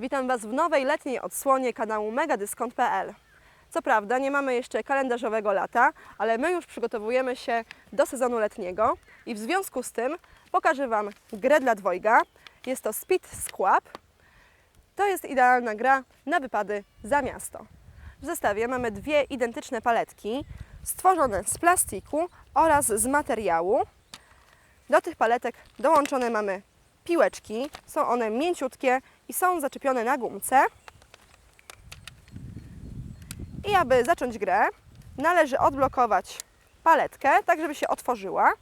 Witam Was w nowej letniej odsłonie kanału megadyskont.pl. Co prawda nie mamy jeszcze kalendarzowego lata, ale my już przygotowujemy się do sezonu letniego i w związku z tym pokażę Wam grę dla dwojga. Jest to Speed Squab. To jest idealna gra na wypady za miasto. W zestawie mamy dwie identyczne paletki stworzone z plastiku oraz z materiału. Do tych paletek dołączone mamy piłeczki. Są one mięciutkie i są zaczepione na gumce. I aby zacząć grę, należy odblokować paletkę, tak żeby się otworzyła.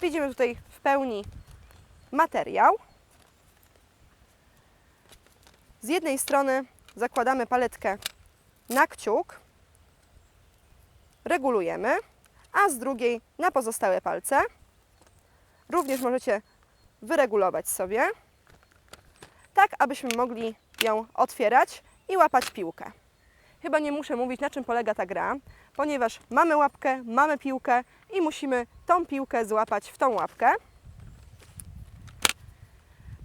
Widzimy tutaj w pełni materiał. Z jednej strony zakładamy paletkę na kciuk, regulujemy, a z drugiej na pozostałe palce. Również możecie wyregulować sobie, tak abyśmy mogli ją otwierać i łapać piłkę. Chyba nie muszę mówić, na czym polega ta gra, ponieważ mamy łapkę, mamy piłkę i musimy tą piłkę złapać w tą łapkę.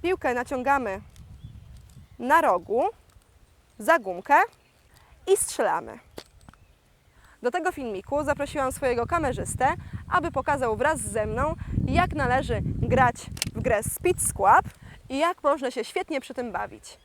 Piłkę naciągamy na rogu, za gumkę i strzelamy. Do tego filmiku zaprosiłam swojego kamerzystę, aby pokazał wraz ze mną, jak należy grać w grę Speed Squab i jak można się świetnie przy tym bawić.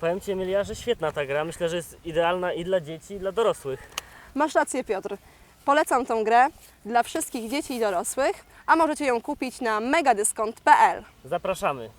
Powiem Ci Emilia, że świetna ta gra. Myślę, że jest idealna i dla dzieci, i dla dorosłych. Masz rację, Piotr. Polecam tą grę dla wszystkich dzieci i dorosłych, a możecie ją kupić na megadyskont.pl. Zapraszamy.